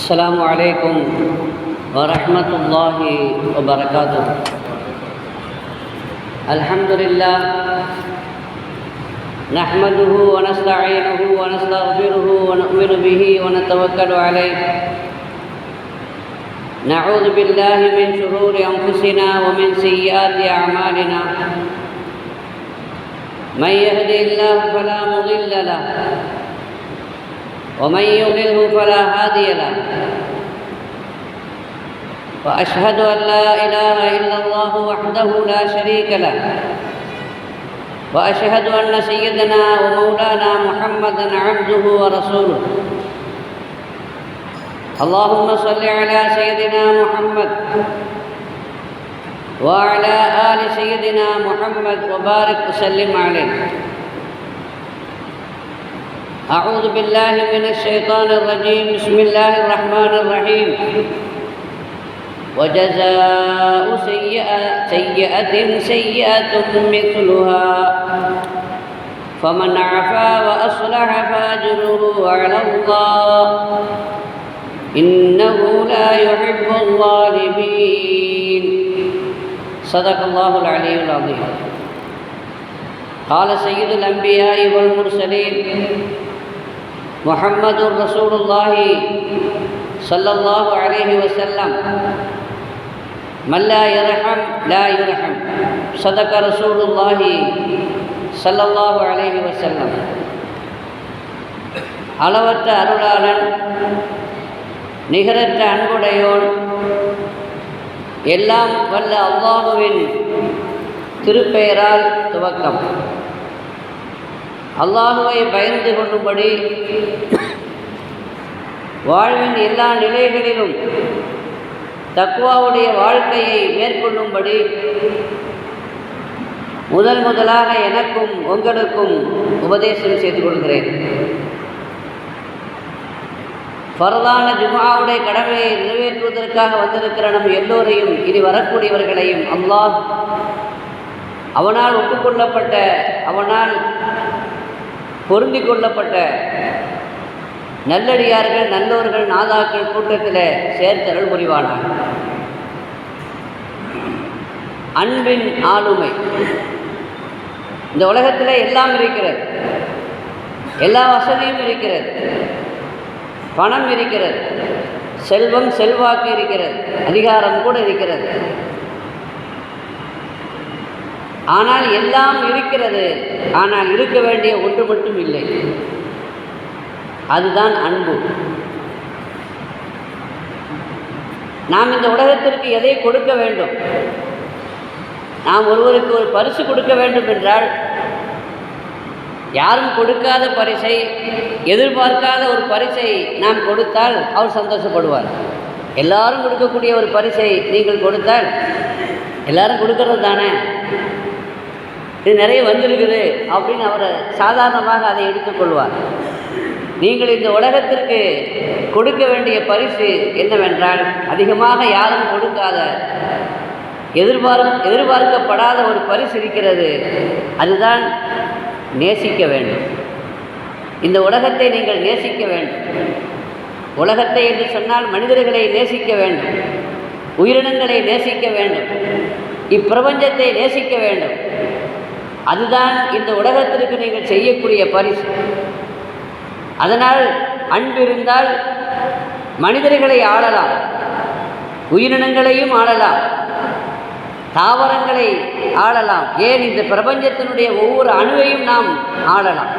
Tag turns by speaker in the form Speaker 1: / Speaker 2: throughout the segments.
Speaker 1: السلام عليكم ورحمة الله وبركاته. الحمد لله نحمده ونستعينه ونستغفره ونؤمن به ونتوكل عليه. نعوذ بالله من شرور أنفسنا ومن سيئات أعمالنا. من يهدي الله فلا مضل له ومن يضلله فلا هادي له. وأشهد أن لا إله إلا الله وحده لا شريك له. وأشهد أن سيدنا ومولانا محمدا عبده ورسوله. اللهم صل على سيدنا محمد وعلى آل سيدنا محمد وبارك وسلم عليه. أعوذ بالله من الشيطان الرجيم. بسم الله الرحمن الرحيم. وجزاء سيئة سيئة سيئة مثلها. فمن عفا وأصلح فأجره على الله. إنه لا يحب الظالمين. صدق الله العلي العظيم. قال سيد الأنبياء والمرسلين. محمد رسول الله صلى الله عليه وسلم من لا يرحم لا يرحم صدق رسول الله صلى الله عليه وسلم அளவற்ற அருளாளன் நிகரற்ற அன்புடையோன் எல்லாம் வல்ல அல்லாஹுவின் திருப்பெயரால் துவக்கம் அல்லாஹுவை பயந்து கொள்ளும்படி வாழ்வின் எல்லா நிலைகளிலும் தக்குவாவுடைய வாழ்க்கையை மேற்கொள்ளும்படி முதல் முதலாக எனக்கும் உங்களுக்கும் உபதேசம் செய்து கொள்கிறேன். பரதான ஜுமாவுடைய கடமையை நிறைவேற்றுவதற்காக வந்திருக்கிற நம் எல்லோரையும் இனி வரக்கூடியவர்களையும் அல்லாஹ் அவனால் ஒப்புக்கொள்ளப்பட்ட அவனால் பொருந்தி கொள்ளப்பட்ட நல்லடியார்கள் நல்லோர்கள் நாதாக்கள் கூட்டத்தில் சேர்த்தருள் புரிவானார் அன்பின் ஆளுமை. இந்த உலகத்தில் எல்லாம் இருக்கிறது. எல்லா வசதியும் இருக்கிறது. பணம் இருக்கிறது. செல்வம் செல்வாக்கு இருக்கிறது. அதிகாரம் கூட இருக்கிறது. ஆனால் எல்லாம் இருக்கிறது. ஆனால் இருக்க வேண்டிய ஒன்று மட்டும் இல்லை. அதுதான் அன்பு. நாம் இந்த உலகத்திற்கு எதை கொடுக்க வேண்டும்? நாம் ஒருவருக்கு ஒரு பரிசு கொடுக்க வேண்டும் என்றால் யாரும் கொடுக்காத பரிசை எதிர்பார்க்காத ஒரு பரிசை நாம் கொடுத்தால் அவர் சந்தோஷப்படுவார். எல்லாரும் கொடுக்கக்கூடிய ஒரு பரிசை நீங்கள் கொடுத்தால் எல்லாரும் கொடுக்கறது தானே? இது நிறைய வந்திருக்குது அப்படின்னு அவர் சாதாரணமாக அதை எடுத்துக்கொள்வார் நீங்கள் இந்த உலகத்திற்கு கொடுக்க வேண்டிய பரிசு என்னவென்றால் அதிகமாக யாரும் கொடுக்காத எதிர்பார்க்க எதிர்பார்க்கப்படாத ஒரு பரிசு இருக்கிறது. அதுதான் நேசிக்க வேண்டும். இந்த உலகத்தை நீங்கள் நேசிக்க வேண்டும். உலகத்தை என்று சொன்னால் மனிதர்களை நேசிக்க வேண்டும். உயிரினங்களை நேசிக்க வேண்டும். இப்பிரபஞ்சத்தை நேசிக்க வேண்டும். அதுதான் இந்த உலகத்திற்கு நீங்கள் செய்யக்கூடிய பரிசு. அதனால் அன்பு இருந்தால் மனிதர்களை ஆளலாம் உயிரினங்களையும் ஆளலாம் தாவரங்களை ஆளலாம். ஏன் இந்த பிரபஞ்சத்தினுடைய ஒவ்வொரு அணுவையும் நாம் ஆளலாம்?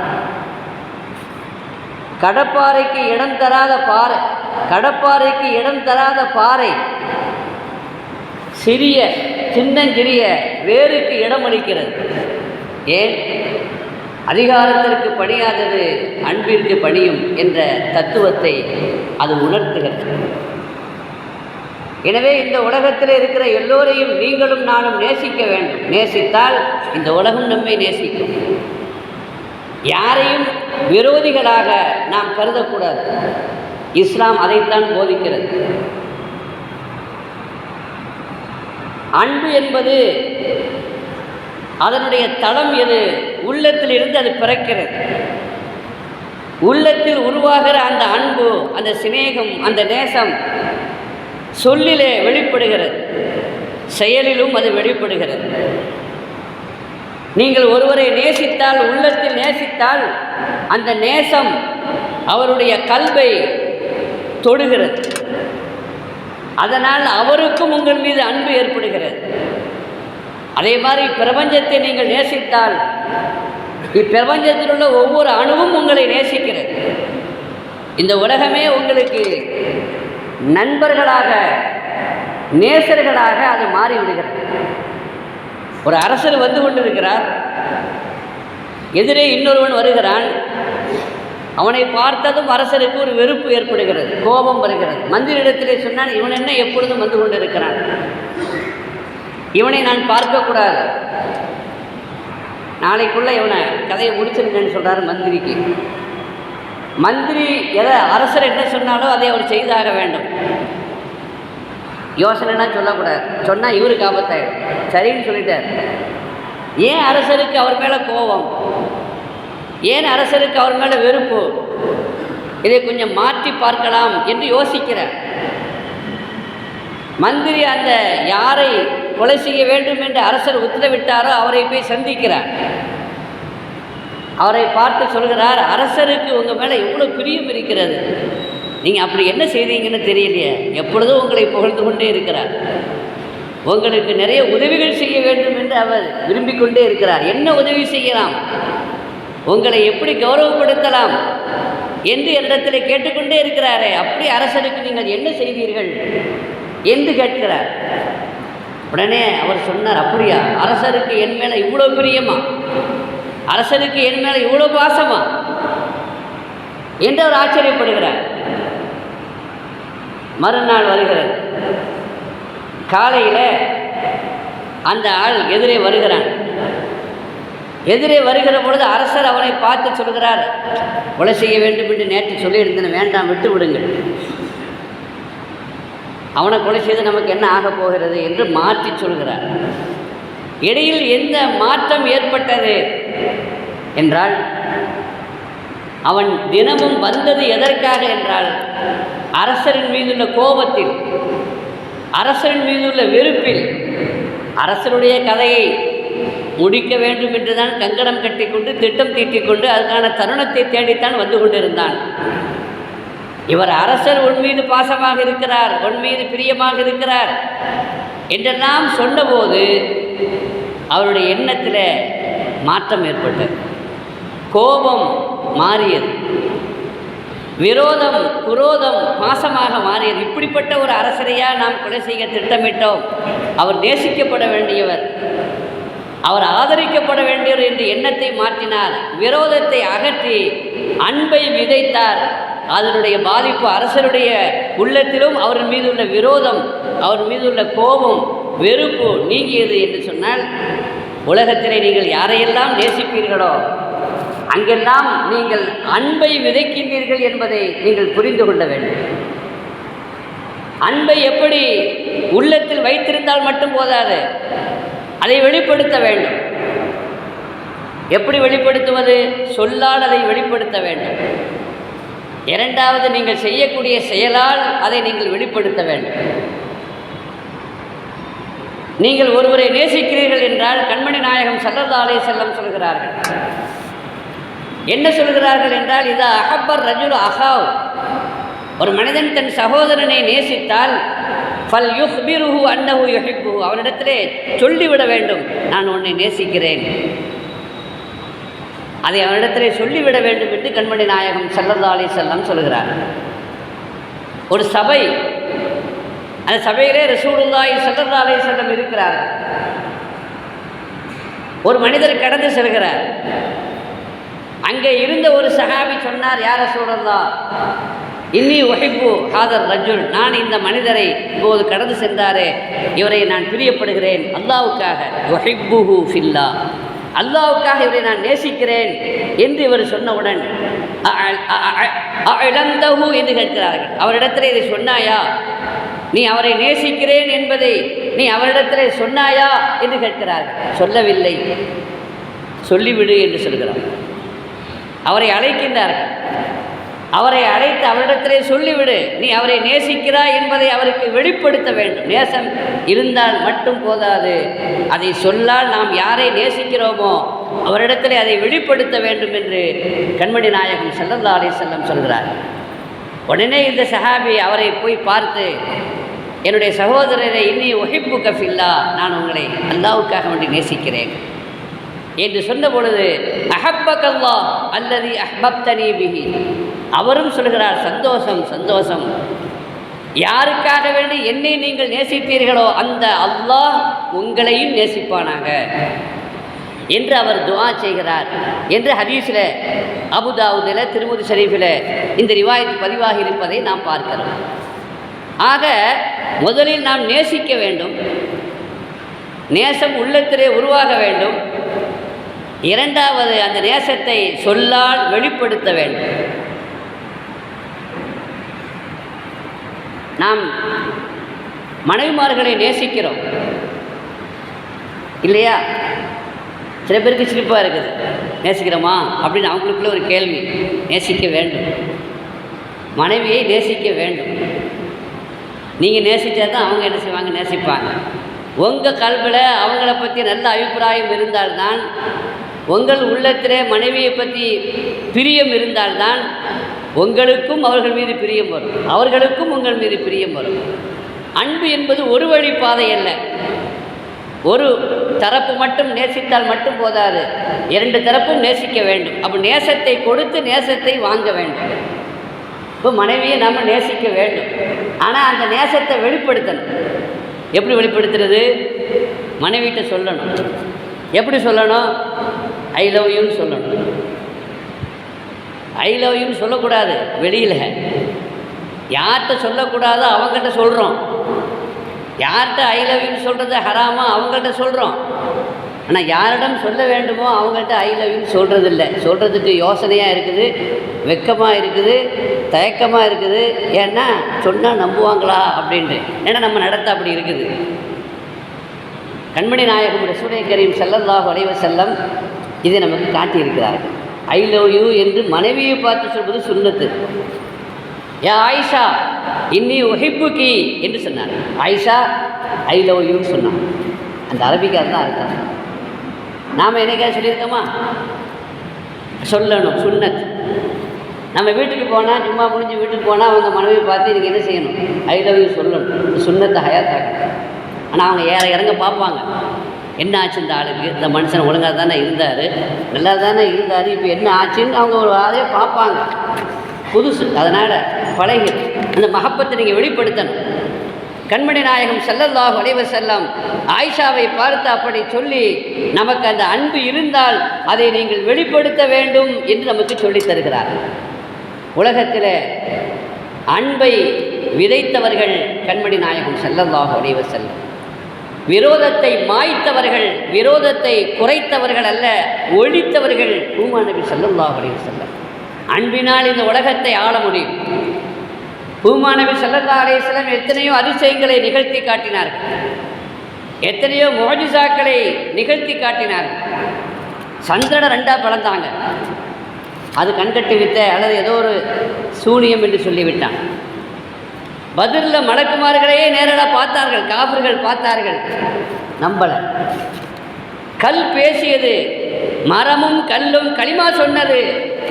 Speaker 1: கடப்பாறைக்கு இடம் தராத பாறை கடப்பாறைக்கு இடம் தராத பாறை. சிறிய சின்னஞ்சிறிய வேருக்கு இடம் அளிக்கிறது ஏன்? அதிகாரத்திற்கு பணியாதது அன்பிற்கு பணியும் என்ற தத்துவத்தை அது உணர்த்துகிறது. எனவே இந்த உலகத்தில் இருக்கிற எல்லோரையும் நீங்களும் நானும் நேசிக்க வேண்டும். நேசித்தால் இந்த உலகம் நம்மை நேசிக்கும். யாரையும் விரோதிகளாக நாம் கருதக்கூடாது. இஸ்லாம் அதைத்தான் போதிக்கிறது. அன்பு என்பது அதனுடைய தளம் எது? உள்ளத்திலிருந்து அது பிறக்கிறது. உள்ளத்தில் உருவாகிற அந்த அன்பு அந்த சிநேகம் அந்த நேசம் சொல்லிலே வெளிப்படுகிறது. செயலிலும் அது வெளிப்படுகிறது. நீங்கள் ஒருவரை நேசித்தால் உள்ளத்தில் நேசித்தால் அந்த நேசம் அவருடைய கல்வை தொடுகிறது. அதனால் அவருக்கும் உங்கள் மீது அன்பு ஏற்படுகிறது. அதே மாதிரி பிரபஞ்சத்தை நீங்கள் நேசித்தால் இப்பிரபஞ்சத்தில் உள்ள ஒவ்வொரு அணுவும் உங்களை நேசிக்கிறது. இந்த உலகமே உங்களுக்கு நண்பர்களாக நேசர்களாக அது மாறிவிடுகிறது. ஒரு அரசர் வந்து கொண்டிருக்கிறார். எதிரே இன்னொருவன் வருகிறான். அவனை பார்த்ததும் அரசருக்கு ஒரு வெறுப்பு ஏற்படுகிறது கோபம் வருகிறது. மந்திரிடத்திலே சொன்னான் இவன் என்ன எப்பொழுதும் வந்து கொண்டிருக்கிறான்? இவனை நான் பார்க்கக்கூடாது. நாளைக்குள்ளே இவனை கதையை முடிச்சிருக்கேன்னு சொல்கிறார் மந்திரிக்கு. மந்திரி எதை அரசர் என்ன சொன்னாலோ அதை அவர் செய்தாக வேண்டும். யோசனைனா சொல்லக்கூடாது. சொன்னால் இவருக்கு ஆபத்தாயிடும். சரின்னு சொல்லிட்டார். ஏன் அரசருக்கு அவர் மேலே கோபம்? ஏன் அரசருக்கு அவர் மேலே வெறுப்பு? இதை கொஞ்சம் மாற்றி பார்க்கலாம் என்று யோசிக்கிறார். மந்திரி அந்த யாரை கொலை செய்ய வேண்டும் என்று அரசர் உத்தரவிட்டாரோ அவரை போய் சந்திக்கிறார். அவரை பார்த்து சொல்கிறார் அரசருக்கு உங்கள் மேலே எவ்வளோ பிரியம் இருக்கிறது. நீங்கள் அப்படி என்ன செய்தீங்கன்னு தெரியலையே. எப்பொழுதும் உங்களை புகழ்ந்து கொண்டே இருக்கிறார். உங்களுக்கு நிறைய உதவிகள் செய்ய வேண்டும் என்று அவர் விரும்பிக் கொண்டே இருக்கிறார். என்ன உதவி செய்யலாம்? உங்களை எப்படி கௌரவப்படுத்தலாம்? என்று என்னிடத்தில் கேட்டுக்கொண்டே இருக்கிறாரே. அப்படி அரசருக்கு நீங்கள் என்ன செய்தீர்கள்? என்று கேட்கிறார். உடனே அவர் சொன்னார் அப்படியா? அரசருக்கு என் மேலே இவ்வளோ பிரியமா? அரசருக்கு என் மேலே இவ்வளோ பாசமா? என்று அவர் ஆச்சரியப்படுகிறார். மறுநாள் வருகிறது. காலையில் அந்த ஆள் எதிரே வருகிறான். எதிரே வருகிற பொழுது அரசர் அவனை பார்த்து சொல்கிறார் கொலை செய்ய வேண்டும் என்று நேற்று சொல்லியிருந்தேன் வேண்டாம் விட்டு விடுங்கள் அவனை கொலை செய்து நமக்கு என்ன ஆகப் போகிறது என்று மாற்றி சொல்கிறார். இடையில் எந்த மாற்றம் ஏற்பட்டது என்றால் அவன் தினமும் வந்தது எதற்காக என்றால் அரசரின் மீதுள்ள கோபத்தில் அரசரின் மீதுள்ள வெறுப்பில் அரசருடைய கதையை முடிக்க வேண்டும் என்றுதான் கங்கடம் கட்டிக்கொண்டு திட்டம் தீட்டிக்கொண்டு அதுக்கான தருணத்தை தேடித்தான் வந்து கொண்டிருந்தான். இவர் அரசர் உன் மீது பாசமாக இருக்கிறார் உன் மீது பிரியமாக இருக்கிறார் என்றெல்லாம் சொன்னபோது அவருடைய எண்ணத்தில் மாற்றம் ஏற்பட்டது. கோபம் மாறியது. விரோதம் குரோதம் பாசமாக மாறியது. இப்படிப்பட்ட ஒரு அரசரையாக நாம் கொலை செய்ய திட்டமிட்டோம். அவர் நேசிக்கப்பட வேண்டியவர். அவர் ஆதரிக்கப்பட வேண்டியவர் என்று எண்ணத்தை மாற்றினார். விரோதத்தை அகற்றி அன்பை விதைத்தார். அதனுடைய பாதிப்பு அரசருடைய உள்ளத்திலும் அவர் மீதுள்ள விரோதம் அவர் மீதுள்ள கோபம் வெறுப்பு நீங்கியது என்று சொன்னால் உலகத்திலே நீங்கள் யாரையெல்லாம் நேசிப்பீர்களோ அங்கெல்லாம் நீங்கள் அன்பை விதைக்கின்றீர்கள் என்பதை நீங்கள் புரிந்து கொள்ள வேண்டும். அன்பை எப்படி உள்ளத்தில் வைத்திருந்தால் மட்டும் போதாது அதை வெளிப்படுத்த வேண்டும். எப்படி வெளிப்படுத்துவது? சொல்லால் அதை வெளிப்படுத்த வேண்டும். இரண்டாவது நீங்கள் செய்யக்கூடிய செயலால் அதை நீங்கள் வெளிப்படுத்த வேண்டும். நீங்கள் ஒருவரை நேசிக்கிறீர்கள் என்றால் கண்மணி நாயகம் சல்லதாலே செல்லம் சொல்கிறார்கள். என்ன சொல்கிறார்கள் என்றால் இது அகப்பர் ரஜுல் அஹாவ். ஒரு மனிதன் தன் சகோதரனை நேசித்தால் ஃபல் யுஹ்பிருஹு அன்னஹு யுஹிப்புஹு. அவனிடத்திலே சொல்லிவிட வேண்டும் நான் உன்னை நேசிக்கிறேன். அதை அவரிடத்திலே சொல்லிவிட வேண்டும் என்று கண்மணி நாயகம் செல்லதாலே செல்லம் சொல்கிறார். ஒரு சபை அந்த சபையிலே ரசூலுல்லாஹி செல்லதாலே செல்லம் இருக்கிறார். ஒரு மனிதர் கடந்து செல்கிறார். அங்கே இருந்த ஒரு சஹாபி சொன்னார் யார சூழல்லா இன்னி ஒஹிப்பு ஹாதர் ரஜுல் நான் இந்த மனிதரை இப்போது கடந்து சென்றாரே இவரை நான் பிரியப்படுகிறேன் அல்லாவுக்காக ஒஹிப்புஹு ஃபில்லா. அல்லாவுக்காக இவரை நான் நேசிக்கிறேன் என்று இவர் சொன்னவுடன் இழந்தஹு என்று கேட்கிறார்கள். அவரிடத்தில் இதை சொன்னாயா? நீ அவரை நேசிக்கிறேன் என்பதை நீ அவரிடத்தில் சொன்னாயா? என்று கேட்கிறார்கள். சொல்லவில்லை. சொல்லிவிடு என்று சொல்கிறார். அவரை அழைக்கின்றார்கள். அவரை அழைத்து அவரிடத்திலே சொல்லிவிடு நீ அவரை நேசிக்கிறாய் என்பதை அவருக்கு வெளிப்படுத்த வேண்டும். நேசம் இருந்தால் மட்டும் போதாது. அதை சொல்லால் நாம் யாரை நேசிக்கிறோமோ அவரிடத்திலே அதை வெளிப்படுத்த வேண்டும் என்று கண்மணி நாயகம் செல்லல்லா அலி செல்லம் சொல்கிறார். உடனே இந்த சஹாபி அவரை போய் பார்த்து என்னுடைய சகோதரரை இன்னி ஒஹிப்பு கஃபில்லா நான் உங்களை அல்லாவுக்காக வேண்டி நேசிக்கிறேன். என்று சொன்ன பொழுது அஹப்பகல்லா அல்லது அஹ்பப்தனி பிஹி. அவரும் சொல்கிறார் சந்தோஷம் சந்தோஷம். யாருக்காக வேண்டி என்னை நீங்கள் நேசித்தீர்களோ அந்த அல்லாஹ் உங்களையும் நேசிப்பானாக. என்று அவர் துவா செய்கிறார். என்று ஹதீஸில் அபுதாவுதில் திருமுதி ஷரீஃபில் இந்த ரிவாயத்து பதிவாகி இருப்பதை நாம் பார்க்கிறோம். ஆக முதலில் நாம் நேசிக்க வேண்டும். நேசம் உள்ளத்திலே உருவாக வேண்டும். இரண்டாவது அந்த நேசத்தை சொல்லால் வெளிப்படுத்த வேண்டும். நாம் மனைவிமார்களை நேசிக்கிறோம். இல்லையா? சில பேருக்கு சிரிப்பாக இருக்குது. நேசிக்கிறோமா? அப்படின்னு அவங்களுக்குள்ள ஒரு கேள்வி. நேசிக்க வேண்டும். மனைவியை நேசிக்க வேண்டும். நீங்கள் நேசித்தா தான் அவங்க என்ன செய்வாங்க? நேசிப்பாங்க. உங்கள் கல்வியில் அவங்கள பற்றி நல்ல அபிப்பிராயம் இருந்தால்தான் உங்கள் உள்ளத்திலே மனைவியை பற்றி பிரியம் இருந்தால்தான் உங்களுக்கும் அவர்கள் மீது பிரியம் வரும். அவர்களுக்கும் உங்கள் மீது பிரியம் வரும். அன்பு என்பது ஒரு வழி பாதை அல்ல. ஒரு தரப்பு மட்டும் நேசித்தால் மட்டும் போதாது. இரண்டு தரப்பும் நேசிக்க வேண்டும். அப்போ நேசத்தை கொடுத்து நேசத்தை வாங்க வேண்டும். இப்போ மனைவியை நாம் நேசிக்க வேண்டும். ஆனால் அந்த நேசத்தை வெளிப்படுத்தணும். எப்படி வெளிப்படுத்துறது? மனைவிட்ட சொல்லணும். எப்படி சொல்லணும்? ஐ லவ் யூன்னு சொல்லணும். ஐ லவ் யூன்னு சொல்லக்கூடாது. வெளியில். யார்கிட்ட சொல்லக்கூடாதோ அவங்ககிட்ட சொல்கிறோம் யார்கிட்ட ஐ லவ் யூன்னு சொல்கிறது ஹராமா அவங்கள்ட்ட சொல்கிறோம் ஆனால் யாரிடம் சொல்ல வேண்டுமோ அவங்கள்ட்ட ஐ லவ் யூன்னு சொல்கிறதில்ல சொல்கிறதுக்கு யோசனையாக இருக்குது வெக்கமாக இருக்குது தயக்கமாக இருக்குது. ஏன்னா சொன்னால் நம்புவாங்களா அப்படின்ட்டு. ஏன்னா நம்ம நடத்த அப்படி இருக்குது. கண்மணி நாயகம் ரசூலை கரீம் செல்லல்லாஹ் அலைஹி செல்லம் இதை நமக்கு காட்டியிருக்கிறார்கள். ஐ லவ் யூ என்று மனைவியை பார்த்து சொல்வது சுண்ணத்து. ஏ ஆயிஷா இன்னி ஒஹிப்புக்கி என்று சொன்னார். ஆயிஷா ஐ லவ் யூன்னு சொன்னான். அந்த அரபிக்கார் தான் இருக்கார் நாம் என்னைக்காவது சொல்லியிருக்கோமா? சொல்லணும் சுண்ணத். நம்ம வீட்டுக்கு போனால் சும்மா முடிஞ்சு வீட்டுக்கு போனால் அவங்க மனைவி பார்த்து இன்றைக்கி என்ன செய்யணும்? ஐ லவ் யூ சொல்லணும். சுண்ணத்தை ஹயாத்தாக ஆனால் அவங்க ஏற இறங்க பார்ப்பாங்க. என்ன ஆச்சு இந்த ஆளுக்கு இந்த மனுஷன் ஒழுங்காக தானே இருந்தார். நல்லா தானே இருந்தார். இப்போ என்ன ஆச்சுன்னு அவங்க ஒரு அதே பார்ப்பாங்க. புதுசு. அதனால் பழகி அந்த மகப்பத்தை நீங்கள் வெளிப்படுத்தணும். கண்மணி நாயகம் செல்லல்லாஹ் வளைவ செல்லம் ஆயிஷாவை பார்த்து அப்படி சொல்லி நமக்கு அந்த அன்பு இருந்தால் அதை நீங்கள் வெளிப்படுத்த வேண்டும் என்று நமக்கு சொல்லித் தருகிறார். உலகத்தில் அன்பை விதைத்தவர்கள் கண்மணி நாயகம் செல்லல்லாஹ் வளைவ செல்லம் விரோதத்தை மாய்த்தவர்கள் விரோதத்தை குறைத்தவர்கள் அல்ல ஒழித்தவர்கள் பூமா நபி ஸல்லல்லாஹு அலைஹி வஸல்லம். அன்பினால் இந்த உலகத்தை ஆள முடியும். பூமா நபி ஸல்லல்லாஹு அலைஹி எத்தனையோ அதிசயங்களை நிகழ்த்தி காட்டினார்கள் எத்தனையோ மோஜிசாக்களை நிகழ்த்தி காட்டினார்கள் சந்திரனை ரெண்டாக பிளந்தாங்க. அது கண்கட்டி வித்த அல்லது ஏதோ ஒரு சூனியம் என்று சொல்லிவிட்டான். பதிலில் மலக்குமார்களையே நேரடியாக பார்த்தார்கள் காபர்கள் பார்த்தார்கள். நம்பலை. கல் பேசியது மரமும் கல்லும் களிமா சொன்னது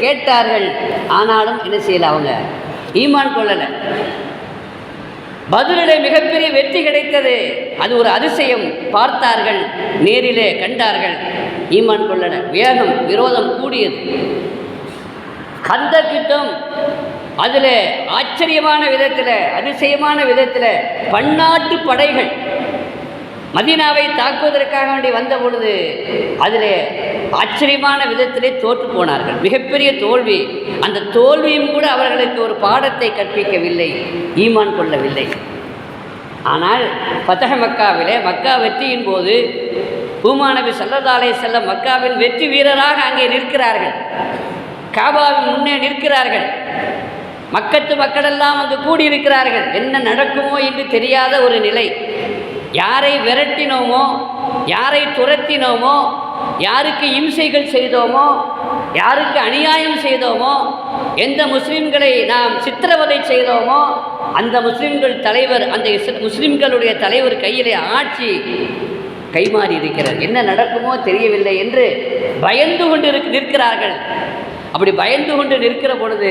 Speaker 1: கேட்டார்கள். ஆனாலும் என்ன செய்யல அவங்க? ஈமான் கொள்ளலை. பதிலிலே மிகப்பெரிய வெற்றி கிடைத்தது. அது ஒரு அதிசயம். பார்த்தார்கள் நேரிலே கண்டார்கள். ஈமான் கொள்ளல. வேகம் விரோதம் கூடியது. கந்த கிட்டும் அதில் ஆச்சரியமான விதத்தில் அதிசயமான விதத்தில் பன்னாட்டு படைகள் மதீனாவை தாக்குவதற்காக வேண்டி வந்த பொழுது அதில் ஆச்சரியமான விதத்திலே தோற்று போனார்கள். மிகப்பெரிய தோல்வி. அந்த தோல்வியும் கூட அவர்களுக்கு ஒரு பாடத்தை கற்பிக்கவில்லை ஈமான் கொள்ளவில்லை. ஆனால் பத்தக மக்காவிலே மக்கா வெற்றியின் போது பூமாநபி சல்லதாலே செல்ல மக்காவில் வெற்றி வீரராக அங்கே நிற்கிறார்கள். காபாவின் முன்னே நிற்கிறார்கள். மக்கத்து மக்களெல்லாம் அங்கு கூடியிருக்கிறார்கள். என்ன நடக்குமோ என்று தெரியாத ஒரு நிலை. யாரை விரட்டினோமோ யாரை துரத்தினோமோ யாருக்கு இம்சைகள் செய்தோமோ யாருக்கு அநியாயம் செய்தோமோ எந்த முஸ்லீம்களை நாம் சித்திரவதை செய்தோமோ அந்த முஸ்லீம்கள் தலைவர் அந்த முஸ்லீம்களுடைய தலைவர் கையிலே ஆட்சி கைமாறி இருக்கிறது என்ன நடக்குமோ தெரியவில்லை என்று பயந்து கொண்டு இருக்- நிற்கிறார்கள். அப்படி பயந்து கொண்டு நிற்கிற பொழுது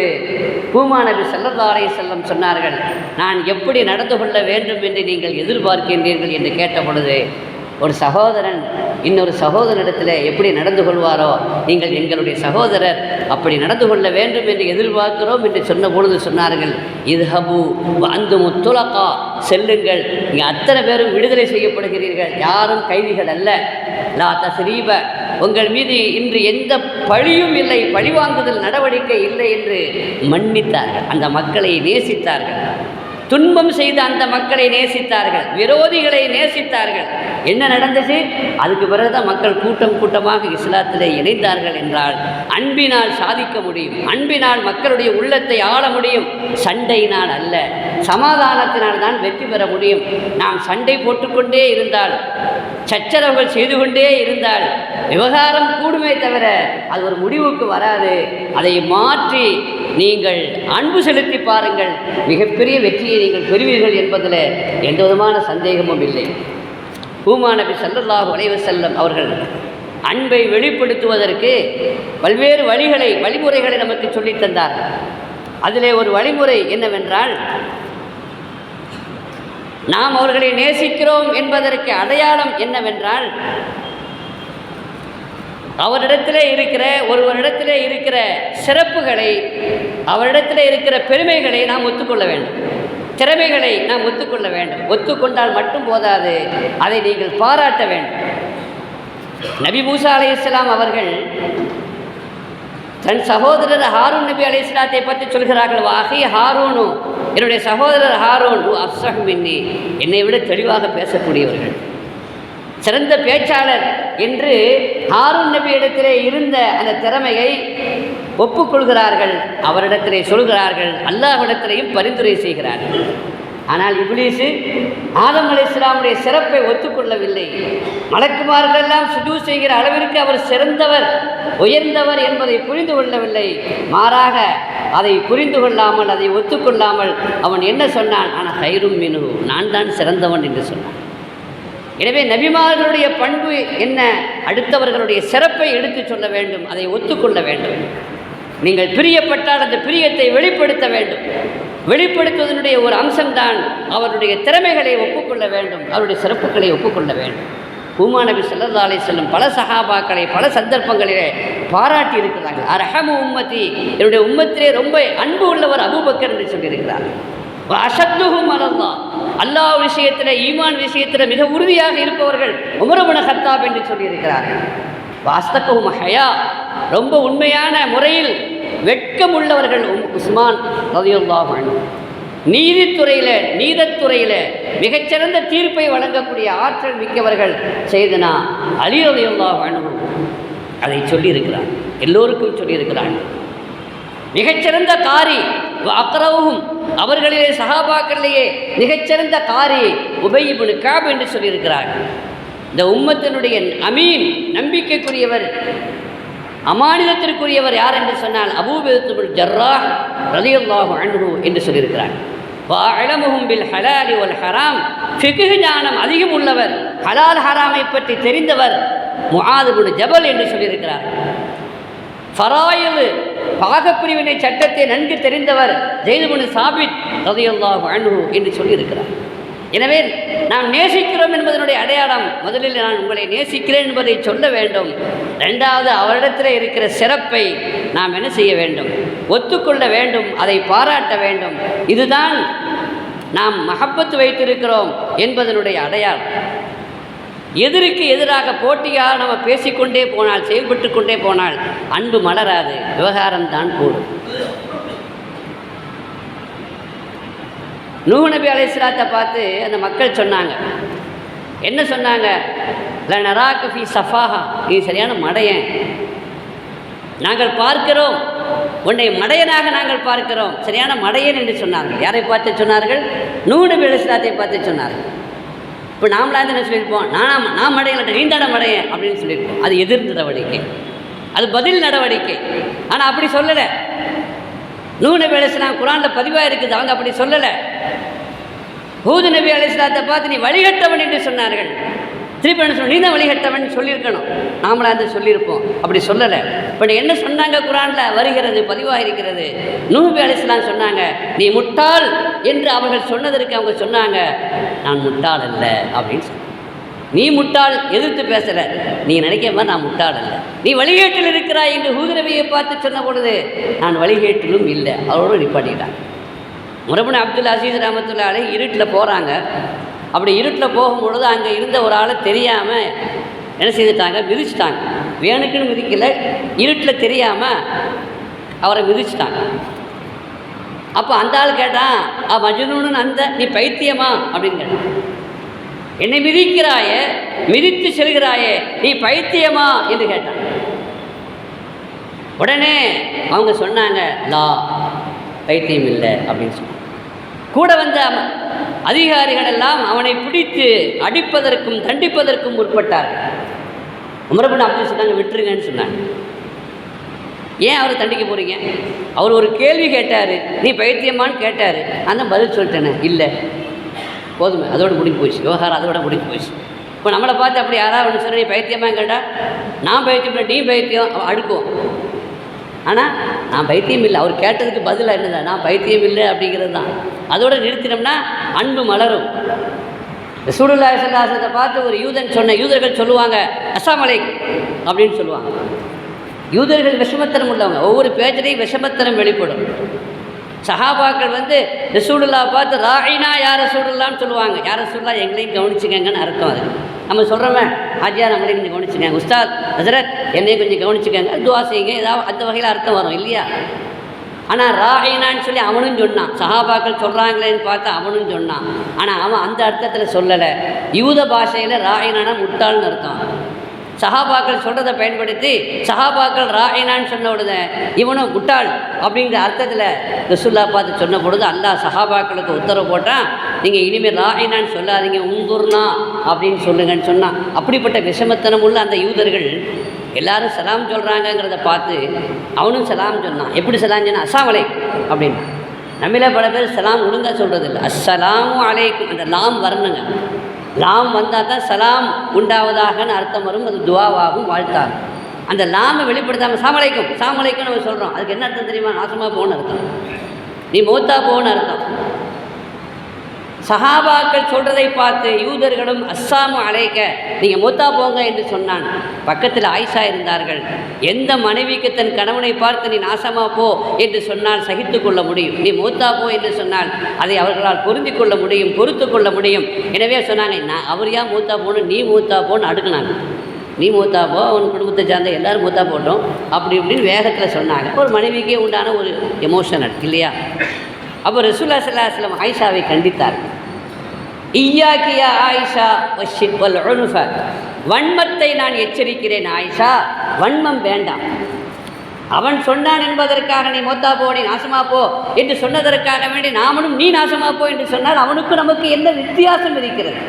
Speaker 1: பூமானவி செல்லதாரை செல்லம் சொன்னார்கள் நான் எப்படி நடந்து கொள்ள வேண்டும் என்று நீங்கள் எதிர்பார்க்கின்றீர்கள்? என்று கேட்ட பொழுது ஒரு சகோதரன் இன்னொரு சகோதரனிடத்தில் எப்படி நடந்து கொள்வாரோ நீங்கள் எங்களுடைய சகோதரர் அப்படி நடந்து கொள்ள வேண்டும் என்று எதிர்பார்க்கிறோம் என்று சொன்ன பொழுது சொன்னார்கள் இது ஹபு அந்த முத்துலக்கா செல்லுங்கள் இங்கே அத்தனை பேரும் விடுதலை செய்யப்படுகிறீர்கள் யாரும் கைதிகள் அல்ல லா தஸ்ரீப உங்கள் மீது இன்று எந்த பழியும் இல்லை பழிவாங்குதல் நடவடிக்கை இல்லை என்று மன்னித்தார்கள். அந்த மக்களை நேசித்தார்கள். துன்பம் செய்த அந்த மக்களை நேசித்தார்கள். விரோதிகளை நேசித்தார்கள். என்ன நடந்துச்சு அதுக்கு பிறகுதான் மக்கள் கூட்டம் கூட்டமாக இஸ்லாத்திலே இணைந்தார்கள் என்றால் அன்பினால் சாதிக்க முடியும். அன்பினால் மக்களுடைய உள்ளத்தை ஆள முடியும். சண்டையினால் அல்ல. சமாதானத்தினால் தான் வெற்றி பெற முடியும். நாம் சண்டை போட்டுக்கொண்டே இருந்தால் சச்சரவுகள் செய்து கொண்டே இருந்தால் விவகாரம் கூடுமே தவிர அது ஒரு முடிவுக்கு வராது. அதை மாற்றி நீங்கள் அன்பு செலுத்தி பாருங்கள். மிகப்பெரிய வெற்றியை நீங்கள் பெறுவீர்கள் என்பதில் எந்த விதமான சந்தேகமும் இல்லை. பூமா நபி ஸல்லல்லாஹு செல்லும் அவர்கள் அன்பை வெளிப்படுத்துவதற்கு பல்வேறு வழிகளை வழிமுறைகளை நமக்கு சொல்லித்தந்தார் அதிலே ஒரு வழிமுறை என்னவென்றால் நாம் அவர்களை நேசிக்கிறோம் என்பதற்கு அடையாளம் என்னவென்றால் அவரிடத்திலே இருக்கிற ஒருவரிடத்திலே இருக்கிற சிறப்புகளை அவரிடத்திலே இருக்கிற பெருமைகளை நாம் ஒத்துக்கொள்ள வேண்டும். திறமைகளை நாம் ஒத்துக்கொள்ள வேண்டும். ஒத்துக்கொண்டால் மட்டும் போதாது. அதை நீங்கள் பாராட்ட வேண்டும். நபி மூசா அலைஹிஸ்ஸலாம் அவர்கள் தன் சகோதரர் ஹாரூன் நபி அலி இஸ்லாத்தை பற்றி சொல்கிறார்கள் வாஹி ஹாரூனு என்னுடைய சகோதரர் ஹாரூன் அப்சஹ் மின்னி. என்னை விட தெளிவாக பேசக்கூடியவர்கள். சிறந்த பேச்சாளர் என்று ஹாரூன் நபி இடத்திலே இருந்த அந்த திறமையை ஒப்புக்கொள்கிறார்கள். அவரிடத்திலே சொல்கிறார்கள் அல்லாஹ்விடத்திலேயும் பரிந்துரை செய்கிறார்கள். ஆனால் இப்லீஸு ஆதம் அலி இஸ்லாமுடைய சிறப்பை ஒத்துக்கொள்ளவில்லை. மலக்குமார்களெல்லாம் சுஜூ செய்கிற அளவிற்கு அவர் சிறந்தவர் உயர்ந்தவர் என்பதை புரிந்து கொள்ளவில்லை. மாறாக அதை புரிந்து கொள்ளாமல் அதை ஒத்துக்கொள்ளாமல் அவன் என்ன சொன்னான்? ஆனால் ஹைரும் மினு நான் தான் சிறந்தவன் என்று சொன்னான். எனவே நபிமார்களுடைய பண்பு என்ன? அடுத்தவர்களுடைய சிறப்பை எடுத்துச் சொல்ல வேண்டும் அதை ஒத்துக்கொள்ள வேண்டும். நீங்கள் பிரியப்பட்டால் அந்த பிரியத்தை வெளிப்படுத்த வேண்டும். வெளிப்படுத்துவதனுடைய ஒரு அம்சம்தான் அவருடைய திறமைகளை ஒப்புக்கொள்ள வேண்டும் அவருடைய சிறப்புகளை ஒப்புக்கொள்ள வேண்டும். பூமாநபி நபி செல்லும் பல சஹாபாக்களை பல சந்தர்ப்பங்களிலே பாராட்டி இருக்கிறார்கள். அரஹமு உம்மதி என்னுடைய உம்மத்திலே ரொம்ப அன்பு உள்ளவர் அபூபக்கர் என்று சொல்லியிருக்கிறார். அசத்துகும் அலல்லா அல்லாஹ் விஷயத்தில் ஈமான் விஷயத்தில் மிக உறுதியாக இருப்பவர்கள் உமரமுன ஹத்தாப் என்று சொல்லியிருக்கிறார்கள். வாஸ்தகவும் ஹயா. ரொம்ப உண்மையான முறையில் வெட்கம் உள்ளவர்கள் உம் உஸ்மான் ரதியுல்லாஹ் நீதித்துறையில் நீதத்துறையில் மிகச்சிறந்த தீர்ப்பை வழங்கக்கூடிய ஆற்றல் மிக்கவர்கள் செய்தனா அலி ரதியுல்லாஹ் வேணும் அதை சொல்லியிருக்கிறான் எல்லோருக்கும் சொல்லியிருக்கிறான் மிகச்சிறந்த காரி அக்ரவும் அவர்களிலே சகாபாக்களிலேயே மிகச்சிறந்த காரி உபயிபுனு காப் என்று சொல்லியிருக்கிறார். இந்த உம்மத்தினுடைய அமீன் நம்பிக்கைக்குரியவர் அமானிதத்திற்குரியவர் யார் என்று சொன்னால் அபூபெத்துபுல் ஜர்ரா ரதியுல்லாஹு அன்பு என்று சொல்லியிருக்கிறார். வாழமுகும் பில் ஹலாலி ஒல் ஹராம். ஃபிகு ஞானம் அதிகம் உள்ளவர் ஹலால் ஹராமை பற்றி தெரிந்தவர் முஹாதுபுல் ஜபல் என்று சொல்லியிருக்கிறார். ஃபராயிலு பாகப்பிரிவினை சட்டத்தை நன்கு தெரிந்தவர் ஜெய்துபுனு சாபித் ரதியுல்லாஹு அன்பு என்று சொல்லியிருக்கிறார். எனவே நாம் நேசிக்கிறோம் என்பதனுடைய அடையாளம் முதலில் நான் உங்களை நேசிக்கிறேன் என்பதை சொல்ல வேண்டும். ரெண்டாவது அவரிடத்தில் இருக்கிற சிறப்பை நாம் என்ன செய்ய வேண்டும்? ஒத்துக்கொள்ள வேண்டும் அதை பாராட்ட வேண்டும். இதுதான் நாம் மகப்பத்து வைத்திருக்கிறோம் என்பதனுடைய அடையாளம். எதிருக்கு எதிராக போட்டியாக நம்ம பேசிக்கொண்டே போனால் செயல்பட்டு கொண்டே போனால் அன்பு மலராது. விவகாரம் தான் கூடும் நூ நபி அலைஹிஸ்ஸலாத்தை பார்த்து அந்த மக்கள் சொன்னாங்க. என்ன சொன்னாங்க? நராக்கு ஃபி சஃபாஹா. நீ சரியான மடையன் நாங்கள் பார்க்கிறோம். உன்னை மடையனாக நாங்கள் பார்க்கிறோம். சரியான மடையன் என்று சொன்னார்கள். யாரை பார்த்து சொன்னார்கள்? நூஹ் நபி பார்த்து சொன்னார்கள். இப்போ நாமளாக என்ன சொல்லியிருப்போம்? நான் நான் மடையன் நீ தான மடையன் அப்படின்னு சொல்லியிருப்போம். அது எதிர் நடவடிக்கை. அது பதில் நடவடிக்கை. ஆனால் அப்படி சொல்லலை. நூ நபி அலிஸ்லாம் குரானில் பதிவாக இருக்குது. அவங்க அப்படி சொல்லலை. ஹூது நபி அலிஸ்லாத்தை பார்த்து நீ வழிகட்டவன் என்று சொன்னார்கள். திருப்பி என்ன சொன்ன? நீ தான் வழிகட்டவன் சொல்லியிருக்கணும். நாமளாக இருந்து சொல்லியிருப்போம். அப்படி சொல்லலை. இப்போ என்ன சொன்னாங்க குரானில்? வருகிறது பதிவாக இருக்கிறது. நூபி அலிஸ்லாம் சொன்னாங்க நீ முட்டாள் என்று அவர்கள் சொன்னதற்கு அவங்க சொன்னாங்க. நான் முட்டாள் அல்ல அப்படின்னு சொன்னாங்க. நீ முட்டாள் எதிர்த்து பேசலை. நீ நினைக்கிற மாதிரி நான் முட்டாள் அல்ல. நீ வழிகேட்டில் இருக்கிறாய் என்று ஹூதரவியை பார்த்து சொன்ன பொழுது நான் வழிகேட்டிலும் இல்லை. அவரோடு நிப்பாட்டிட்டான். முரபுன் அப்துல் அசீஸ் ரஹமத்துல்லா இருட்டில் போகிறாங்க அப்படி இருட்டில் போகும்பொழுது அங்கே இருந்த ஒரு ஆளை தெரியாமல் என்ன செய்துட்டாங்க? மிதிச்சிட்டாங்க. வேணுக்குன்னு மிதிக்கலை. இருட்டில் தெரியாமல் அவரை மிதிச்சிட்டாங்க. அப்போ அந்த ஆள் கேட்டான் ஆ மஜ்னூன்னு அந்த நீ பைத்தியமா? அப்படின்னு கேட்டான். என்னை மிதிக்கிறாயே மிதித்து செல்கிறாயே நீ பைத்தியமா என்று கேட்டான். உடனே அவங்க சொன்னாங்க லா பைத்தியம் இல்லை அப்படின்னு சொன்னாங்க கூட வந்த அதிகாரிகள் எல்லாம் அவனை பிடித்து அடிப்பதற்கும் தண்டிப்பதற்கும் முற்பட்டார்கள். உமரபின் அப்படி சொன்னாங்க விட்டுருங்கன்னு சொன்னாங்க. ஏன் அவரை தண்டிக்க போகிறீங்க அவர் ஒரு கேள்வி கேட்டார் நீ பைத்தியமான்னு கேட்டார். அந்த பதில் சொல்லிட்டேனே. இல்லை. போதுமே அதோட முடிஞ்சு போச்சு விவகாரம் அதோட முடிஞ்சு போச்சு. இப்போ நம்மளை பார்த்து அப்படி யாராவது ஒன்று சொன்ன நீ பைத்தியமாக கேட்டால் நான் பைத்தியம் இல்லை, நீ பைத்தியம் அவன் அடுக்குவோம் ஆனால் நான் பைத்தியம் இல்லை அவர் கேட்டதுக்கு பதிலாக என்னதான் நான் பைத்தியம் இல்லை அப்படிங்கிறது தான். அதோட நிறுத்தினோம்னா அன்பு மலரும். சூடுல்லா சல்லாசத்தை பார்த்து ஒரு யூதன் சொன்ன யூதர்கள் சொல்லுவாங்க அசாமலை அப்படின்னு சொல்லுவாங்க. யூதர்கள் விஷமத்தனம் உள்ளவங்க ஒவ்வொரு பேச்சிலையும் விஷமத்தனம் வெளிப்படும். சஹாபாக்கள் வந்து ரசூடுல்லா பார்த்து ராயினா யார் ரசூலுல்லான்னு சொல்லுவாங்க. யார் ரசூல்லா எங்களையும் கவனிச்சுக்கங்கன்னு அர்த்தம் அது. நம்ம சொல்கிறோமே ஆஜியா நம்மளையும் கொஞ்சம் கவனிச்சுக்கங்க. உஸ்தாத் ஹசரத் என்னையும் கொஞ்சம் கவனிச்சுக்கங்க. துவா செய்யுங்க. ஏதாவது அந்த வகையில் அர்த்தம் வரும் இல்லையா? ஆனால் ராயினான்னு சொல்லி அவனும் சொன்னான். சஹாபாக்கள் சொல்கிறாங்களேன்னு பார்த்தா அவனும் சொன்னான். ஆனால் அவன் அந்த அர்த்தத்தில் சொல்லலை. யூத பாஷையில் ராயினானா முட்டாள்னு அர்த்தம். சஹாபாக்கள் சொல்கிறத பயன்படுத்தி சஹாபாக்கள் ராயினான்னு சொன்ன உடனே இவனும் குட்டாள் அப்படிங்கிற அர்த்தத்தில் ரசுல்லா பார்த்து சொன்ன பொழுது அல்லாஹ் சஹாபாக்களுக்கு உத்தரவு போட்டான். நீங்கள் இனிமேல் ராயினான்னு சொல்லாதீங்க உங்குர்னா அப்படின்னு சொல்லுங்கன்னு சொன்னான். அப்படிப்பட்ட விஷமத்தனம் உள்ள அந்த யூதர்கள் எல்லாரும் சலாம் சொல்கிறாங்கங்கிறத பார்த்து அவனும் சலாம் சொன்னான். எப்படி சலாம் சொன்னா அசாமலை அலைக்கும் அப்படின்னு. நம்மள பல பேர் சலாம் ஒழுங்காக சொல்கிறது இல்லை அஸ்ஸலாமும் அலைக்கும் அந்த லாம் வரணுங்க. லாம் வந்தால் தான் சலாம் உண்டாவதாகன்னு அர்த்தம் வரும். அது துவாவாகும் வாழ்த்தாகும். அந்த லாமை வெளிப்படுத்தாமல் சாமலைக்கும் சாமலைக்கும் நம்ம சொல்கிறோம் அதுக்கு என்ன அர்த்தம் தெரியுமா? நாசமாக போகணும்னு அர்த்தம். நீ மூத்தா போகணும்னு அர்த்தம். சஹாபாக்கள் சொல்கிறதை பார்த்து யூதர்களும் அஸ்ஸாமு அழைக்க நீங்கள் மூத்தா போங்க என்று சொன்னான். பக்கத்தில் ஆயிஷா இருந்தார்கள். எந்த மனைவிக்கு தன் கணவனை பார்த்து நீ நாசமா போ என்று சொன்னால் சகித்து கொள்ள முடியும். நீ மூத்தா போ என்று சொன்னால் அதை அவர்களால் பொருந்தி கொள்ள முடியும் பொறுத்து கொள்ள முடியும். எனவே சொன்னாங்க நான் அவர் ஏன் மூத்தா போகணும் நீ மூத்தா போன்னு அடுக்கினாங்க நீ மூத்தா போ உன் குடும்பத்தை சார்ந்த எல்லாரும் மூத்தா போட்டோம் அப்படி இப்படின்னு வேகத்தில் சொன்னாங்க. ஒரு மனைவிக்கே உண்டான ஒரு எமோஷனல் இல்லையா? அப்போ ரசூல்லா சல்லாஹ்லம் ஆயிஷாவை கண்டித்தார். ஈயாக்கியா ஆயிஷா வஷித் வல் வன்மத்தை நான் எச்சரிக்கிறேன் ஆயிஷா வன்மம் வேண்டாம். அவன் சொன்னான் என்பதற்காக நீ மொத்தா போ நீ நாசமா போ என்று சொன்னதற்காக வேண்டி நாமனும் நீ நாசமா போ என்று சொன்னால் அவனுக்கு நமக்கு என்ன வித்தியாசம் இருக்கிறது?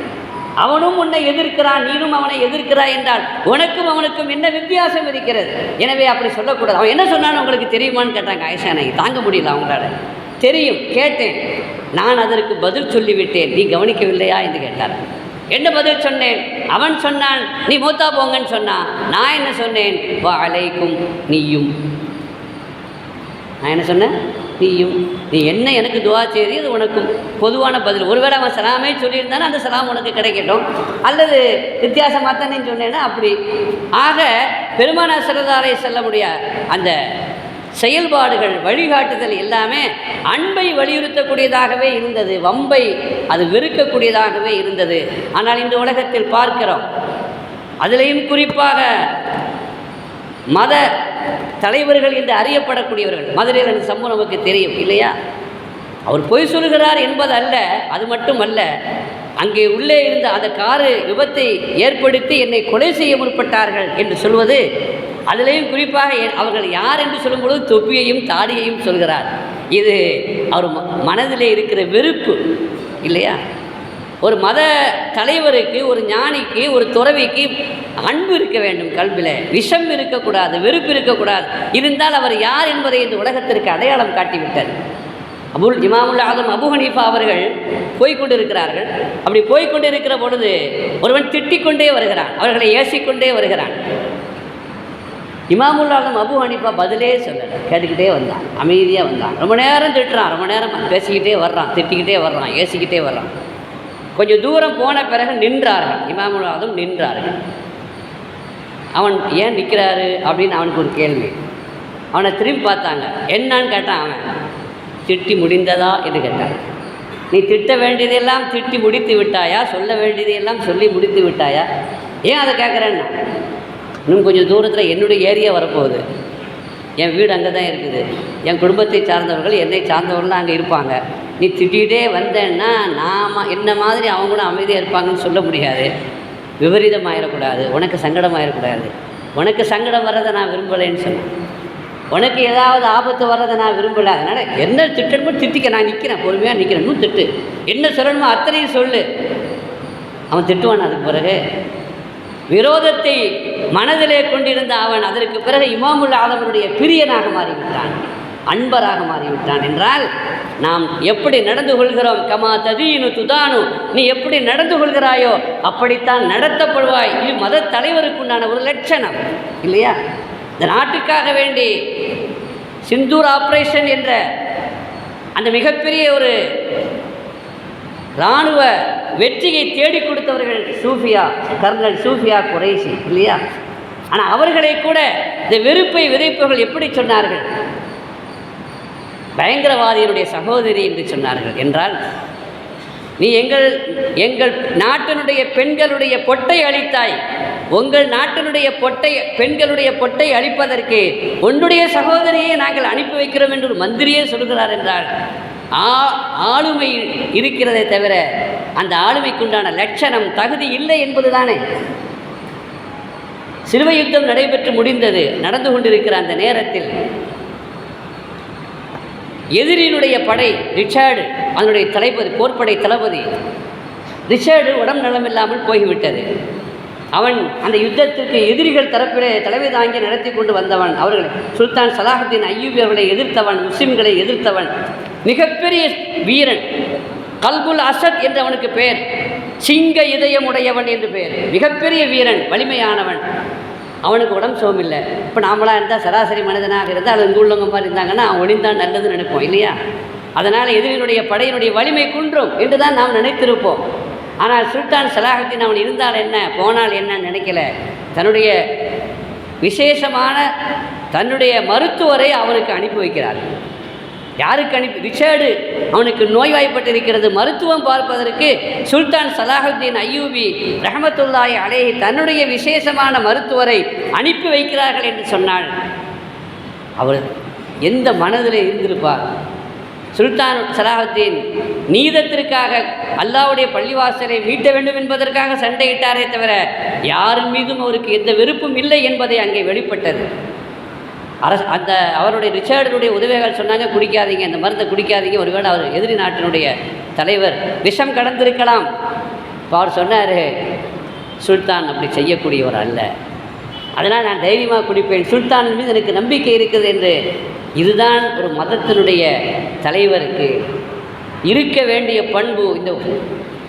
Speaker 1: அவனும் உன்னை எதிர்க்கிறான் நீனும் அவனை எதிர்க்கிறாய் என்றால் உனக்கும் அவனுக்கும் என்ன வித்தியாசம் இருக்கிறது? எனவே அப்படி சொல்லக்கூடாது. அவன் என்ன சொன்னான்னு உங்களுக்கு தெரியுமான்னு கேட்டாங்க ஆயிஷா. எனக்கு தாங்க முடியல அவங்களால. தெரியும் கேட்டேன். நான் அதற்கு பதில் சொல்லிவிட்டேன். நீ கவனிக்கவில்லையா? என்று கேட்டார். என்ன பதில் சொன்னேன்? அவன் சொன்னான் நீ மூத்தா போங்கன்னு சொன்னான் நான் என்ன சொன்னேன்? வா அலைக்கும் நீயும். நான் என்ன சொன்னேன்? நீயும். நீ என்ன எனக்கு துவா செய்தி அது உனக்கும் பொதுவான பதில். ஒருவேளை அவன் சலாமே சொல்லியிருந்தானே அந்த சலாம் உனக்கு கிடைக்கட்டும். அல்லது வித்தியாசமாக தான் நீ சொன்னேன்னா அப்படி. ஆக பெருமானா சிறதாரை செல்ல முடியாது அந்த செயல்பாடுகள் வழிகாட்டுதல் எல்லாமே அன்பை வலியுறுத்தக்கூடியதாகவே இருந்தது. வம்பை அது வெறுக்கக்கூடியதாகவே இருந்தது. ஆனால் இந்த உலகத்தில் பார்க்கிறோம் அதிலேயும் குறிப்பாக மத தலைவர்கள் என்று அறியப்படக்கூடியவர்கள். மதுரையில் அந்த சம்பவம் நமக்கு தெரியும் இல்லையா? அவர் பொய் சொல்கிறார் என்பது அல்ல அது மட்டும் அல்ல அங்கே உள்ளே இருந்த அந்த காரு விபத்தை ஏற்படுத்தி என்னை கொலை செய்ய முற்பட்டார்கள் என்று சொல்வது அதுலேயும் குறிப்பாக எ- அவர்கள் யார் என்று சொல்லும்பொழுது தொப்பியையும் தாடியையும் சொல்கிறார். இது அவர் மனதிலே இருக்கிற வெறுப்பு இல்லையா? ஒரு மத தலைவருக்கு ஒரு ஞானிக்கு ஒரு துறவிக்கு அன்பு இருக்க வேண்டும் கல்வியில் விஷம் இருக்கக்கூடாது வெறுப்பு இருக்கக்கூடாது. இருந்தால் அவர் யார் என்பதை இந்த உலகத்திற்கு அடையாளம் காட்டிவிட்டார். Abul Imamul Adam Abu Hanifa அவர்கள் போய்கொண்டிருக்கிறார்கள் அப்படி போய்கொண்டிருக்கிற பொழுது ஒருவன் திட்டிக்கொண்டே வருகிறான். அவர்களை ஏசிக்கொண்டே வருகிறான். இமாமுல் ஆலம் அபு ஹனிஃபா பதிலே சொல்லலை. கேட்டுக்கிட்டே வந்தான். அமைதியாக வந்தான். ரொம்ப நேரம் திட்டுறான். ரொம்ப நேரம் பேசிக்கிட்டே வர்றான். திட்டிக்கிட்டே வர்றான். ஏசிக்கிட்டே வர்றான். கொஞ்சம் தூரம் போன பிறகு நின்றார்கள். இமாமுல் ஆலம் நின்றார்கள். அவன் ஏன் நிற்கிறாரு அப்படின்னு அவனுக்கு ஒரு கேள்வி. அவனை திரும்பி பார்த்தாங்க. என்னன்னு கேட்டான் அவன். திட்டி முடிந்ததா என்று கேட்டான். நீ திட்ட வேண்டியதெல்லாம் திட்டி முடித்து விட்டாயா? சொல்ல வேண்டியதையெல்லாம் சொல்லி முடித்து விட்டாயா? ஏன் அதை கேட்குறேன்னா? இன்னும் கொஞ்சம் தூரத்தில் என்னுடைய ஏரியா வரப்போகுது. என் வீடு அங்கே தான் இருக்குது. என் குடும்பத்தை சார்ந்தவர்கள் என்னை சார்ந்தவர்கள் அங்கே இருப்பாங்க. நீ திட்டிகிட்டே வந்தேன்னா நாம் என்ன மாதிரி அவங்களும் அமைதியாக இருப்பாங்கன்னு சொல்ல முடியாது. விபரீதமாயிடக்கூடாது உனக்கு சங்கடமாயிடக்கூடாது உனக்கு சங்கடம் வர்றதை நான் விரும்பலைன்னு சொன்னேன் உனக்கு ஏதாவது ஆபத்து வர்றதை நான் விரும்பலை. அதனால் என்ன திட்டணுமோ திட்டிக்க. நான் நிற்கிறேன் பொறுமையாக நிற்கிறேன் இன்னும் திட்டு. என்ன சொல்லணுமோ அத்தனையும் சொல்லு. அவன் திட்டுவான் அதுக்கு பிறகு. விரோதத்தை மனதிலே கொண்டிருந்த அவன் அதற்கு பிறகு இமாமுல் ஆலமனுடைய பிரியனாக மாறிவிட்டான் அன்பராக மாறிவிட்டான் என்றால் நாம் எப்படி நடந்து கொள்கிறோம்? கமா ததீனு துதானு நீ எப்படி நடந்து கொள்கிறாயோ அப்படித்தான் நடத்தப்படுவாய். இது மத தலைவருக்குண்டான ஒரு லட்சணம் இல்லையா? இந்த நாட்டுக்காக வேண்டி சிந்தூர் ஆப்ரேஷன் என்ற அந்த மிகப்பெரிய ஒரு இராணுவ வெற்றியை தேடிக் கொடுத்தவர்கள் சூஃபியா கர்னல் சூஃபியா குறைசி இல்லையா? ஆனால் அவர்களை கூட இந்த வெறுப்பை விதைப்பவர்கள் எப்படி சொன்னார்கள்? பயங்கரவாதியினுடைய சகோதரி என்று சொன்னார்கள். என்றால் நீ எங்கள் எங்கள் நாட்டினுடைய பெண்களுடைய பொட்டை அழித்தாய். உங்கள் நாட்டினுடைய பொட்டை பெண்களுடைய பொட்டை அழிப்பதற்கு உன்னுடைய சகோதரியை நாங்கள் அனுப்பி வைக்கிறோம் என்று ஒரு மந்திரியே சொல்கிறார் என்றால் ஆ ஆளுமை இருக்கிறதே தவிர அந்த ஆளுமைக்குண்டான லட்சணம் தகுதி இல்லை என்பதுதானே. சிலுவை யுத்தம் நடைபெற்று முடிந்தது நடந்து கொண்டிருக்கிற அந்த நேரத்தில் எதிரியினுடைய படை ரிச்சர்டு அதனுடைய தளபதி போர்ப்படை தளபதி ரிச்சர்டு உடம்பு நலமில்லாமல் போய்விட்டது. அவன் அந்த யுத்தத்திற்கு எதிரிகள் தரப்பிலே தலைமை தாங்கி நடத்தி கொண்டு வந்தவன் அவர்கள். சுல்தான் சலாஹுத்தீன் ஐயூபி அவர்களை எதிர்த்தவன் முஸ்லிம்களை எதிர்த்தவன். மிகப்பெரிய வீரன். கல்புல் அசத் என்று அவனுக்கு பெயர் சிங்க இதயம் உடையவன் என்று பெயர் மிகப்பெரிய வீரன் வலிமையானவன். அவனுக்கு உடம்பு சோமில்லை இப்போ நாமளாக இருந்தால் சராசரி மனிதனாக இருந்தால் அது இங்கே உள்ளவங்க மாதிரி இருந்தாங்கன்னா அவன் ஒளிந்தான் நல்லதுன்னு நினைப்போம் இல்லையா? அதனால் எதிரினுடைய படையினுடைய வலிமை குன்றும் என்று தான் நாம் நினைத்திருப்போம். ஆனால் சுல்தான் சலாஹத்தின் அவன் இருந்தால் என்ன போனால் என்னன்னு நினைக்கல. தன்னுடைய விசேஷமான தன்னுடைய மருத்துவரை அவனுக்கு அனுப்பி வைக்கிறார். யாருக்கு அனுப்பி ரிச்சர்டு அவனுக்கு நோய்வாய்ப்பட்டிருக்கிறது. மருத்துவம் பார்ப்பதற்கு சுல்தான் சலாஹுத்தீன் ஐயூபி ரஹமத்துல்லாய் அலேஹி தன்னுடைய விசேஷமான மருத்துவரை அனுப்பி வைக்கிறார்கள் என்று சொன்னாள். அவர் எந்த மனதில் இருந்திருப்பார்? சுல்தான் சலாஹுத்தீன் நீதத்திற்காக அல்லாவுடைய பள்ளிவாசலை மீட்ட வேண்டும் என்பதற்காக சண்டையிட்டாரே தவிர யாரின் மீதும் அவருக்கு எந்த வெறுப்பும் இல்லை என்பதை அங்கே வெளிப்பட்டது. அரசு அந்த அவருடைய ரிச்சர்டனுடைய உதவிகள் சொன்னாங்க குடிக்காதீங்க இந்த மருந்தை குடிக்காதீங்க. ஒருவேளை அவர் எதிரி நாட்டினுடைய தலைவர் விஷம் கடந்திருக்கலாம். இப்போ அவர் சொன்னார் சுல்தான் அப்படி செய்யக்கூடியவர் அல்ல. அதனால் நான் தைரியமாக குடிப்பேன். சுல்தான் மீது எனக்கு நம்பிக்கை இருக்குது என்று இதுதான் ஒரு மதத்தினுடைய தலைவருக்கு இருக்க வேண்டிய பண்பு. இந்த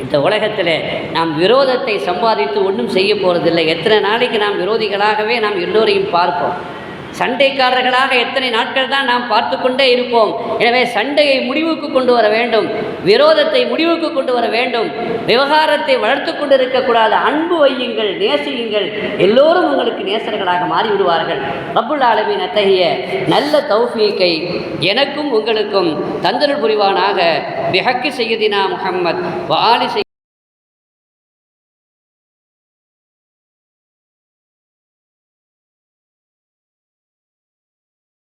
Speaker 1: இந்த உலகத்தில் நாம் விரோதத்தை சம்பாதித்து ஒன்றும் செய்ய போகிறதில்லை எத்தனை நாளைக்கு நாம் விரோதிகளாகவே நாம் எல்லோரையும் பார்ப்போம். சண்டைக்காரர்களாக எத்தனை நாட்கள் தான் நாம் பார்த்து கொண்டே இருப்போம். எனவே சண்டையை முடிவுக்கு கொண்டு வர வேண்டும். விரோதத்தை முடிவுக்கு கொண்டு வர வேண்டும். விவகாரத்தை வளர்த்து கொண்டு இருக்கக்கூடாது அன்பு வையுங்கள் நேசியுங்கள். எல்லோரும் உங்களுக்கு நேசர்களாக மாறிவிடுவார்கள். ரப்புல் ஆலமின் அத்தகைய நல்ல தௌஃபீக்கை எனக்கும் உங்களுக்கும் தந்தருள் புரிவானாக. பிஹக்கி செய்யதினா முகம்மத் வாலி செய்